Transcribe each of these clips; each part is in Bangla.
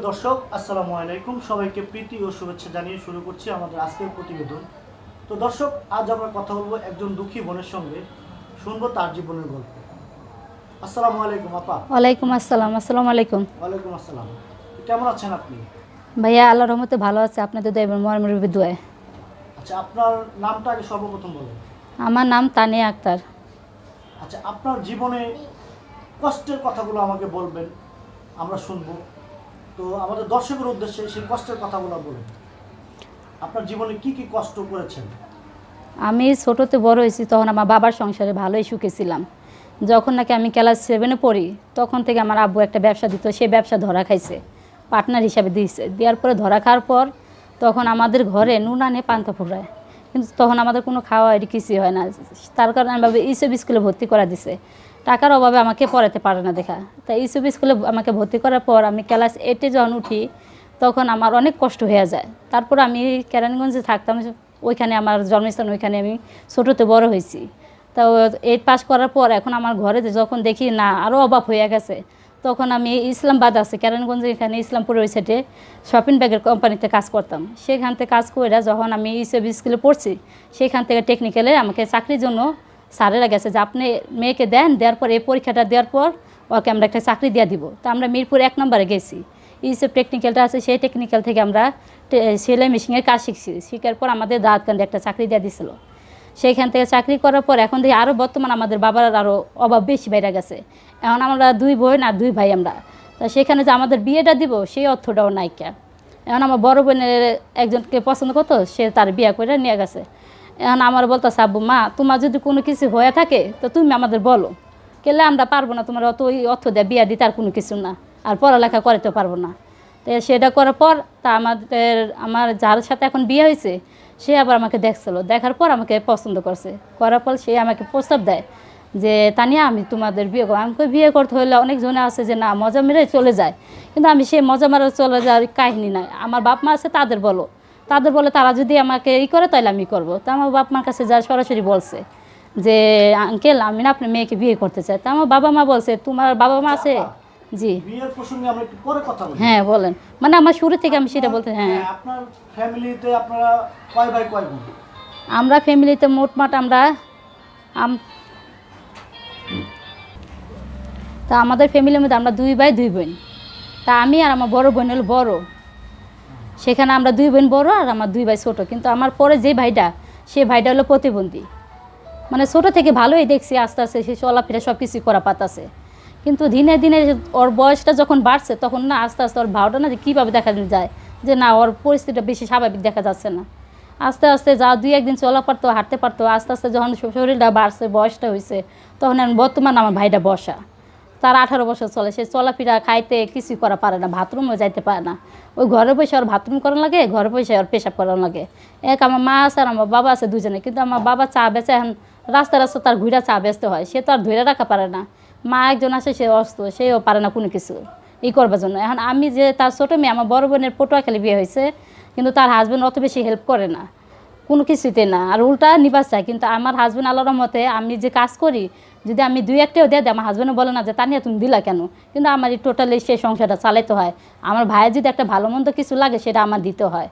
সুপ্রিয় দর্শক আসসালামু আলাইকুম। সবাইকে প্রীতি ও শুভেচ্ছা জানিয়ে শুরু করছি আমাদের আজকের প্রতিবেদন। তো দর্শক আজ আমরা কথা বলব একজন দুঃখী বোনের সঙ্গে। শুনব তার জীবনের গল্প। আসসালামু আলাইকুম আপা। ওয়ালাইকুম আসসালাম আসসালামু আলাইকুম। ওয়ালাইকুম আসসালাম। কেমন আছেন আপনি? ভাইয়া আল্লাহ রহমতে ভালো আছে আপনাদের দয়া মরমের বিদুয়ায় আচ্ছা আপনার নামটা আগে সর্বপ্রথম বলুন। আমার নাম তানিয়া আক্তার। আচ্ছা আপনার জীবনে কষ্টের কথাগুলো আমাকে বলবেন আমরা শুনব। তো আমাদের দর্শকের উদ্দেশ্যে সেই কষ্টের কথাগুলো বলুন। আপনার জীবনে কি কি কষ্ট করেছেন? আমি ছোটোতে বড় হয়েছি তখন আমার বাবার সংসারে ভালোই সুখে ছিলাম। যখন নাকি আমি ক্লাস সেভেনে পড়ি, তখন থেকে আমার আব্বু একটা ব্যবসা দিত, সে ব্যবসা ধরা খাইছে পার্টনার হিসাবে দিয়েছে। দেওয়ার পরে ধরা খাওয়ার পর তখন আমাদের ঘরে নুন আনে পান্তা ফুরায়। কিন্তু তখন আমাদের কোনো খাওয়া কিছুই হয় না। তার কারণে আমি ভাবে ইসব স্কুলে ভর্তি করা দিছে। টাকার অভাবে আমাকে পড়াতে পারে না দেখা। তাই ইসব স্কুলে আমাকে ভর্তি করার পর আমি ক্লাস এইটে যখন উঠি, তখন আমার অনেক কষ্ট হয়ে যায়। তারপর আমি কেরানীগঞ্জে থাকতাম, ওইখানে আমার জন্মস্থান ওইখানে আমি ছোটোতে বড় হয়েছি। তো এইট পাস করার পর এখন আমার ঘরে যখন দেখি, না আরও অভাব হয়ে গেছে। তখন আমি ইসলামবাদ আছে, কেরানীগঞ্জে এখানে ইসলামপুর ওই সাইডে শপিং ব্যাগের কোম্পানিতে কাজ করতাম। সেখান থেকে কাজ করে যখন আমি ইসব স্কুলে পড়ছি, সেখান থেকে টেকনিক্যালে আমাকে চাকরির জন্য স্যারেরা গেছে যে আপনি মেয়েকে দেন, দেওয়ার পর, এই পরীক্ষাটা দেওয়ার পর ওকে আমরা একটা চাকরি দিয়ে দিব। তো আমরা মিরপুর এক নম্বরে গেছি। ইসব টেকনিক্যালটা আছে, সেই টেকনিক্যাল থেকে আমরা সেলাই মেশিনের কাজ শিখছি। শিখার পর আমাদের দাঁত কান্দে একটা চাকরি দিয়ে দিছিল। সেইখান থেকে চাকরি করার পর এখন থেকে আরও বর্তমান আমাদের বাবার আরও অভাব বেশি বেড়ে গেছে। এখন আমরা দুই বোন আর দুই ভাই আমরা। তা সেখানে যে আমাদের বিয়েটা দিব, সেই অর্থটাও নাইকা এখন আমার বড় বোনের একজনকে পছন্দ করতো, সে তার বিয়ে করে নিয়ে গেছে। এখন আমার বলতো আব্বু, মা, তোমার যদি কোনো কিছু হয়ে থাকে, তো তুমি আমাদের বলো। কেলে আমরা পারব না তোমার অত ওই অর্থ দেয় বিয়া দিতে আর কোনো কিছু না, আর পড়ালেখা করতে পারব না। তো সেটা করার পর তা আমাদের, আমার যার সাথে এখন বিয়ে হয়েছে, সে আবার আমাকে দেখছিল। দেখার পর আমাকে পছন্দ করছে। করার পর সে আমাকে প্রস্তাব দেয় যে, তানিয়া, আমি তোমাদের বিয়ে করব। আমি কই বিয়ে করতে হলে অনেকজনে আছে যে, না, মজা মেরে চলে যায়। কিন্তু আমি সেই মজা মারা চলে যাওয়ার কাহিনী নাই। আমার বাপ মা আছে, তাদের বলো। তাদের বলে তারা যদি আমাকে ই করে তাহলে আমি করব। তা আমার বাপ মার কাছে যা সরাসরি বলছে যে আঙ্কেল আমি না আপনার মেয়েকে বিয়ে করতে চাই। তা আমার বাবা মা বলছে তোমার বাবা মা আছে? জি। বিয়ের প্রসঙ্গে আমরা একটু পরে কথা বলি। হ্যাঁ বলেন। মানে আমার শুরু থেকে আমি সেটা বলতে হ্যাঁ। হ্যাঁ, আপনার ফ্যামিলিতে আপনারা কয় ভাই কয় বোন? আমরা ফ্যামিলিতে মোটমাট আমরা আম- তা আমাদের ফ্যামিলির মধ্যে আমরা দুই ভাই দুই বোন। তা আমি আর আমার বড় বোন হলো বড়। সেখানে আমরা দুই বোন বড় আর আমার দুই ভাই ছোট। কিন্তু আমার পরে যে ভাইটা, সে ভাইটা হলো প্রতিবন্ধী। মানে ছোট থেকে ভালোই দেখছি, আস্তে আস্তে সে চলাফেরা সব কিছু করা পাতাছে। কিন্তু দিনে দিনে ওর বয়সটা যখন বাড়ছে, তখন না আস্তে আস্তে ওর ভাওটা না যে কীভাবে দেখা যায়, যে না ওর পরিস্থিতিটা বেশি স্বাভাবিক দেখা যাচ্ছে না। আস্তে আস্তে যা দুই একদিন চলা পারতো, হাঁটতে পারতো, আস্তে আস্তে যখন শরীরটা বাড়ছে, বয়সটা হয়েছে তখন বর্তমান আমার ভাইটা বসা। তার আঠারো বছর চলে। সে চলাফেরা, খাইতে কিছুই করা পারে না, বাথরুমও যাইতে পারে না। ওই ঘরে বসে আর বাথরুম করানো লাগে, ঘরে বসে আর পেশাব করানো লাগে। এক আমার মা আছে আর আমার বাবা আছে দুজনে, কিন্তু আমার বাবা চা বেচে এখন রাস্তা রাস্তা তার ঘুরা চা বেচতে হয়। সে তো আর ধরে রাখা পারে না। মা একজন আছে, সে অস্ত সেও পারে না কোনো কিছু। ই করবার জন্য। এখন আমি যে তার ছোটো মেয়ে, আমার বড় বোনের পটুয়াখালী বিয়ে হয়েছে, কিন্তু তার হাজব্যান্ড অত বেশি হেল্প করে না। কোনো কিছুতে না। আর উল্টা নিবাস চায় কিন্তু আমার হাজব্যান্ড আল্লাহর মতে আমি যে কাজ করি যদি আমি দুই একটাও দিয়ে দিই আমার হাজব্যান্ডও বলে না যে তা নিয়ে তুমি দিলা কেন? কিন্তু আমার এই টোটালি সেই সংসারটা চালাইতে হয়। আমার ভাইয়ের যদি একটা ভালো মন্দ কিছু লাগে সেটা আমার দিতে হয়।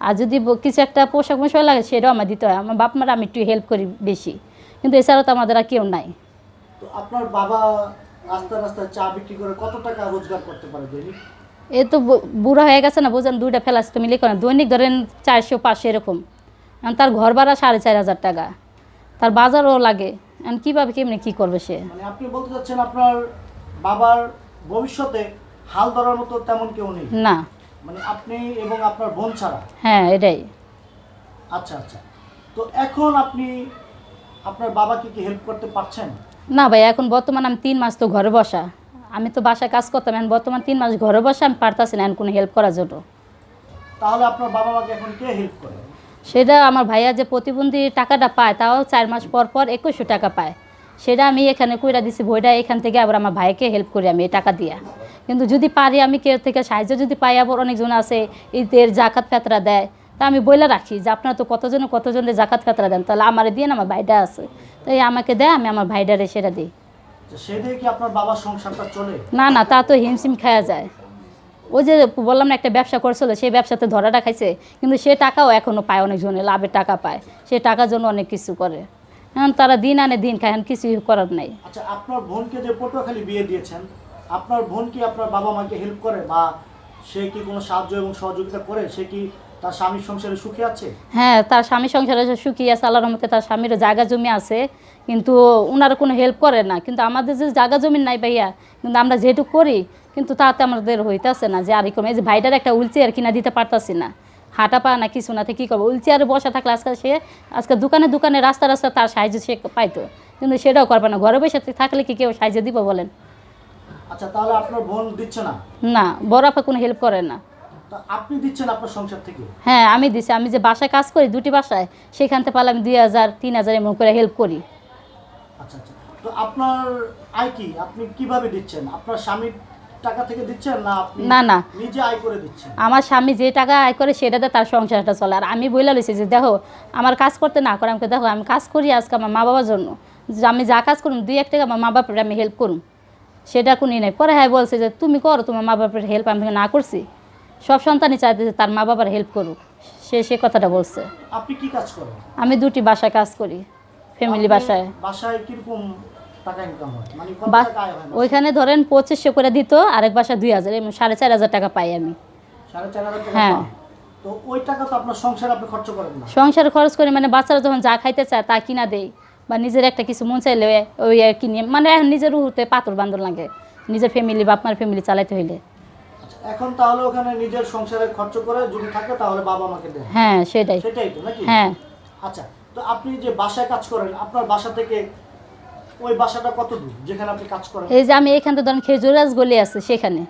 আর যদি কিছু একটা পোশাক মশাক লাগে সেটাও আমার দিতে হয়। আমার বাপ মারা আমি একটু হেল্প করি বেশি। কিন্তু এছাড়াও তো আমাদের আর কেউ নাই। তো আপনার বাবা রাস্তায় রাস্তায় চা বিক্রি করে কত টাকা রোজগার করতে পারে দৈনিক এ তো বুড়া হয়ে গেছে না বোঝেন দুইটা ফেলাস তো মিলে করেন। দৈনিক ধরেন চারশো পাঁচশো এরকম। তার ঘর ভাড়া সাড়ে চার হাজার টাকা। তার বাজারও লাগে। এখন কীভাবে কেমনি কী করবে সে? মানে আপনি বলতে চাচ্ছেন আপনার বাবার ভবিষ্যতে হাল ধরার মতো তেমন কেউ নেই? না। মানে আপনি এবং আপনার বোন ছাড়া? হ্যাঁ এটাই। আচ্ছা আচ্ছা। তো এখন আপনি আপনার বাবাকে কি হেল্প করতে পারছেন? না ভাই এখন বর্তমান আমি তিন মাস তো ঘরে বসা। আমি তো বাসায় কাজ করতাম এখন বর্তমান তিন মাস ঘরে বসা আমি পারতাছি না এখন কোনো হেল্প করার জন্য। তাহলে আপনার বাবা মাকে এখন কে হেল্প করে? সেটা আমার ভাইয়া যে প্রতিবন্ধী টাকাটা পায় তাও চার মাস পর পর একুশশো টাকা পায়। সেটা আমি এখানে কইরা দিছি বইটা এখান থেকে আবার আমার ভাইকে হেল্প করি আমি এই টাকা দিয়া। কিন্তু যদি পারি আমি কেউ থেকে সাহায্য যদি পাই আবার অনেকজন আছে ঈদের জাকাত ফেতরা দেয় তা আমি বইলা রাখি যে আপনারা তো কতজনে কতজনের জাকাত ফেতরা দেন তাহলে আমার দিয়ে আমার ভাইটা আছে। তাই আমাকে দেয় আমি আমার ভাইটারে সেটা দিই। বাবার না না তা তো হিমশিম খাওয়া যায়। ওই যে বললাম না একটা ব্যবসা করছিল সেই ব্যবসাতে ধরাটা খাইছে কিন্তু সে টাকাও এখনও পায় অনেকজনে লাভের টাকা পায়। সে টাকার জন্য অনেক কিছু করে। এখন তারা দিন আনে দিন খায় কিছুই করার নাই। আচ্ছা আপনার বোনকে যে পটুয়াখালী বিয়ে দিয়েছেন আপনার বোন কি আপনার বাবা মাকে হেল্প করে বা সে কি কোনো সাহায্য এবং সহযোগিতা করে? সে কি তার স্বামীর সংসারে সুখী আছে? হ্যাঁ তার স্বামী সংসারে সুখী আছে আল্লাহর রহমতে তার স্বামীর জায়গা জমি আছে কিন্তু ওনারা কোনো হেল্প করে না। কিন্তু আমাদের যে জায়গা জমি নাই ভাইয়া কিন্তু আমরা যেহেতু করি কিন্তু তাতে আমাদের হইতাছে না যে আর এই যে ভাইটার একটা হুইল চেয়ার কিনা দিতে পারতাছি না। হাঁটা পা না কিছু না তো কী করব? হুইল চেয়ারে বসা থাকলে আজকাল সে আজকে দোকানে দোকানে রাস্তা রাস্তা তার সাহায্য সে পাইতো। কিন্তু সেটাও করবে না। ঘরে বসে থাকলে কি কেউ সাহায্য দিব বলেন? আচ্ছা তাহলে আপনার বোন দিচ্ছে না? না বড় আপা কোনো হেল্প করে না। আপনি দিচ্ছেন আপনার সংসার থেকে? হ্যাঁ আমি দিছি। আমি যে বাসায় কাজ করি দুটি বাসায় সেখান থেকে পারলে আমি দুই হাজার তিন হাজার এমন করে হেল্প করি। আচ্ছা আচ্ছা। তো আপনার আয় কি? আপনি কীভাবে দিচ্ছেন? আপনার স্বামীর টাকা থেকে দিচ্ছেন না আপনি না, না। নিজে আয় করে দিচ্ছেন? আমার স্বামী যে টাকা আয় করে সেটাতে তার সংসারটা চলে। আর আমি বইলা লইছি যে দেখো আমার কাজ করতে না করে আমাকে দেখো আমি কাজ করি আজকে আমার মা বাবার জন্য। যে আমি যা কাজ করুম দুই এক টাকা আমার মা বাপের আমি হেল্প করুম। সেটা কোনই নাই। পরে হ্যাঁ বলছে যে তুমি করো তোমার মা বাপের হেল্প আমি না করছি। সব সন্তানই চাইতে যে তার মা বাবার হেল্প করুক। সে সে কথাটা বলছে। আপনি কি কাজ করেন? আমি দুটি বাসায় কাজ করি ফ্যামিলি বাসায়। বাসায় কীরকম মানে বা-? ওইখানে ধরেন পঁচিশশো করে দিত আরেক বাসায় দুই হাজার সাড়ে চার হাজার টাকা পাই আমি। হ্যাঁ। আপনার সংসার খরচ করে মানে বাচ্চারা যখন যা খাইতে চায় তা কিনা দেই বা নিজের একটা কিছু মন চাইলে ওই আর কিনে মানে নিজের উহুতে পাথর বান্ধব লাগে নিজের ফ্যামিলি বাপমার ফ্যামিলি চালাইতে হইলে। আচ্ছা, এখন তাহলে ওখানে নিজের সংসারে খরচ করে যদি থাকে তাহলে বাবা মাকে দেন। হ্যাঁ সেটাই। সেটাই তো নাকি? হ্যাঁ। আচ্ছা তো আপনি যে বাসায় কাজ করেন আপনার বাসা থেকে ওই বাসাটা কত দূর যেখানে আপনি কাজ করেন? এই যে আমি এখান থেকে ধরেন খেজুরাজ গলি আছে সেখানে।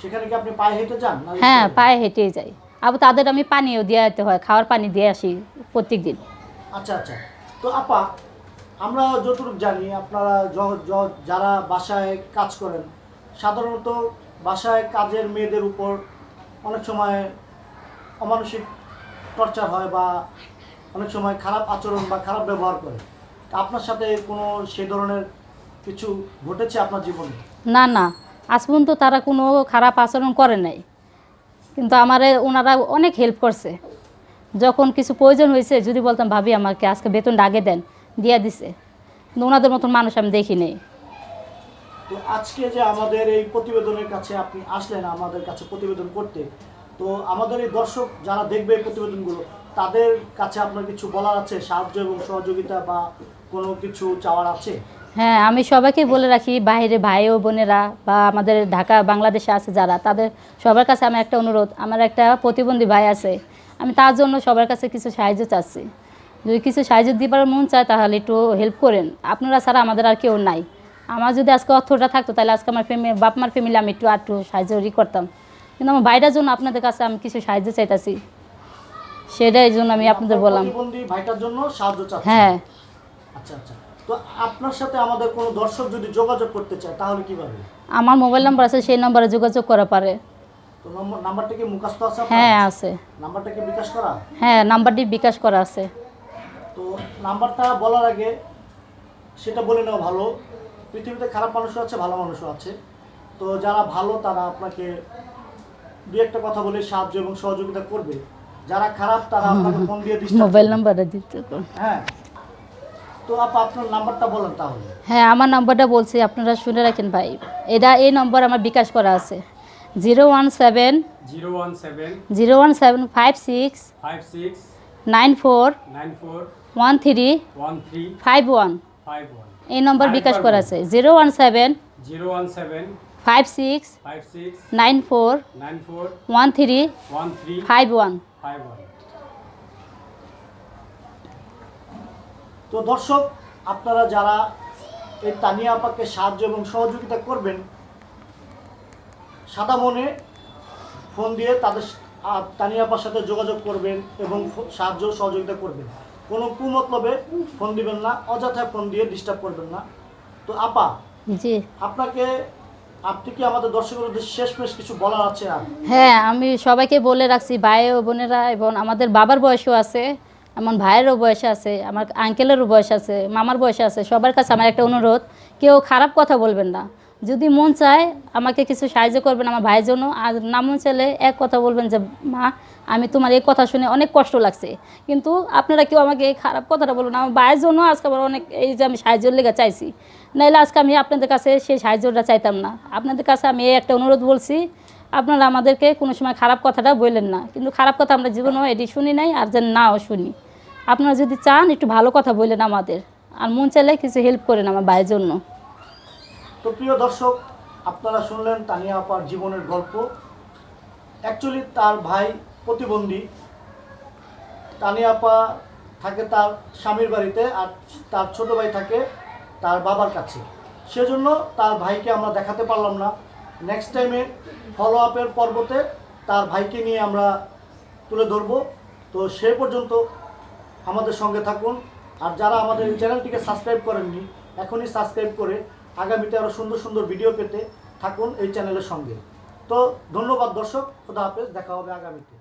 সেখানে কি আপনি পায়ে হেঁটে যান? হ্যাঁ পায়ে হেঁটেই যাই। আবার তাদের আমি পানিও দিয়ে যেতে হয় খাওয়ার পানি দিয়ে আসি প্রত্যেকদিন। আচ্ছা আচ্ছা। তো আপা আমরা যতটুকু জানি আপনারা যারা বাসায় কাজ করেন সাধারণত বাসায় কাজের মেয়েদের উপর অনেক সময় অমানসিক টর্চার হয় বা অনেক সময় খারাপ আচরণ বা খারাপ ব্যবহার করে। আপনার সাথে কোনো সে ধরনের কিছু ঘটেছে আপনার জীবনে? না না। আজ পর্যন্ত তারা কোনো খারাপ আচরণ করে নাই। কিন্তু আমারে ওনারা অনেক হেল্প করছে। যখন কিছু প্রয়োজন হয়েছে যদি বলতাম ভাবি আমাকে আজকে বেতনটা আগে দেন দিয়া দিছে। কিন্তু ওনাদের মতন মানুষ আমি দেখি নেই। তো আজকে যে আমাদের এই প্রতিবেদনের কাছে আপনি আসলেন আমাদের কাছে প্রতিবেদন করতে তো আমাদের এই দর্শক যারা দেখবে এই প্রতিবেদনগুলো তাদের কাছে আপনার কিছু বলার আছে সাহায্য এবং সহযোগিতা বা কোনো কিছু চাওয়ার আছে? হ্যাঁ আমি সবাইকে বলে রাখি বাইরে ভাই ও বোনেরা বা আমাদের ঢাকা বাংলাদেশে আছে যারা তাদের সবার কাছে আমার একটা অনুরোধ আমার একটা প্রতিবন্ধী ভাই আছে আমি তার জন্য সবার কাছে কিছু সাহায্য চাচ্ছি। যদি কিছু সাহায্য দিবার মন চায় তাহলে একটু হেল্প করেন। আপনারা ছাড়া আমাদের আর কেউ নাই। আমার যদি আজকে অর্থটা থাকতো তাহলে আজকে আমার ফ্যামিলি বাপ মার ফ্যামিলি আমি একটু একটু সাহায্য ই করতাম। কিন্তু আমার বাইরের জন্য আপনাদের কাছে আমি কিছু সাহায্য চাইতাছি। সেটাই জন্য আমি আপনাদের বললাম। হ্যাঁ। আচ্ছা আচ্ছা। তো আপনার সাথে আমাদের কোনো দর্শক যদি যোগাযোগ করতে চায় তাহলে কীভাবে আমার মোবাইল নাম্বার আছে সেই নম্বরে যোগাযোগ করা পারে। তো নম্বর নাম্বারটা কি মুখস্থ আছে আপনার? হ্যাঁ আছে। নাম্বারটা কি বিকাশ করা? হ্যাঁ নাম্বারটি বিকাশ করা আছে। তো নাম্বারটা বলার আগে সেটা বলে নেওয়া ভালো। পৃথিবীতে খারাপ মানুষও আছে ভালো মানুষও আছে। তো যারা ভালো তারা আপনাকে দু একটা কথা বলে সাহায্য এবং সহযোগিতা করবে। যারা খারাপ তারা আপনাকে ফোন দিয়ে disturb মোবাইল করবে। নাম্বারটা দিতে। হ্যাঁ। তো আপা আপনার নাম্বারটা বলেন তাহলে। হ্যাঁ আমার নাম্বারটা বলছি আপনারা শুনে রাখেন ভাই। এটা এই নম্বর আমার বিকাশ করা আছে। Zero one seven zero one seven zero one seven five six five six nine four nine four one three one three five one. Five one. এই নম্বর বিকাশ করা আছে। Zero one seven zero one seven five six five six nine four nine four one three one three five one. Five one. তো দর্শক আপনারা যারা এই তানিয়া আপাকে সাহায্য এবং সহযোগিতা করবেন সাদা মনে ফোন দিয়ে তাদের তানিয়া আপার সাথে যোগাযোগ করবেন এবং সাহায্য সহযোগিতা করবেন। কোনো কুমতলবে ফোন দিবেন না অযথায় ফোন দিয়ে ডিস্টার্ব করবেন না। তো আপা জি। আপনাকে আপনি কি আমাদের দর্শকের উদ্দেশ্যে শেষ মেশ কিছু বলার আছে হ্যাঁ আমি সবাইকে বলে রাখছি ভাই ও বোনেরা এবং আমাদের বাবার বয়সও আছে। এমন ভাইয়েরও বয়স আছে, আমার আঙ্কেলেরও বয়স আছে, মামার বয়স আছে, সবার কাছে আমার একটা অনুরোধ, কেউ খারাপ কথা বলবেন না। যদি মন চায় আমাকে কিছু সাহায্য করবেন আমার ভাইয়ের জন্য, আর না মন চাইলে এক কথা বলবেন যে, মা, আমি তোমার এই কথা শুনে অনেক কষ্ট লাগছে। কিন্তু আপনারা কেউ আমাকে এই খারাপ কথাটা বলুন আমার ভাইয়ের জন্য আজকে আমার অনেক, এই যে আমি সাহায্যের লেগে চাইছি। নাইলে আজকে আমি আপনাদের কাছে সেই সাহায্যটা চাইতাম না। আপনাদের কাছে আমি এই একটা অনুরোধ বলছি আপনারা আমাদেরকে কোনো সময় খারাপ কথাটা বললেন না। কিন্তু খারাপ কথা আমরা জীবনেও এটি শুনি নাই আর যেন নাও শুনি। আপনারা যদি চান একটু ভালো কথা বললেন আমাদের, আর মন চাইলে কিছু হেল্প করেন আমার ভাইয়ের জন্য। তো প্রিয় দর্শক, আপনারা শুনলেন তানিয়া আপার জীবনের গল্প। অ্যাকচুয়ালি তার ভাই প্রতিবন্ধী। তানিয়া আপা থাকে তার স্বামীর বাড়িতে আর তার ছোট ভাই থাকে তার বাবার কাছে। সেজন্য তার ভাইকে আমরা দেখাতে পারলাম না। নেক্সট টাইমে ফলো আপের পর্বতে তার ভাইকে নিয়ে আমরা তুলে ধরব। তো সে পর্যন্ত আমাদের সঙ্গে থাকুন। আর যারা আমাদের চ্যানেলটিকে সাবস্ক্রাইব করেননি, এখনই সাবস্ক্রাইব করে আগামীতে আরও সুন্দর সুন্দর ভিডিও পেতে থাকুন এই চ্যানেলের সঙ্গে। তো ধন্যবাদ দর্শক, খোদা হাফেজ, দেখা হবে আগামীতে।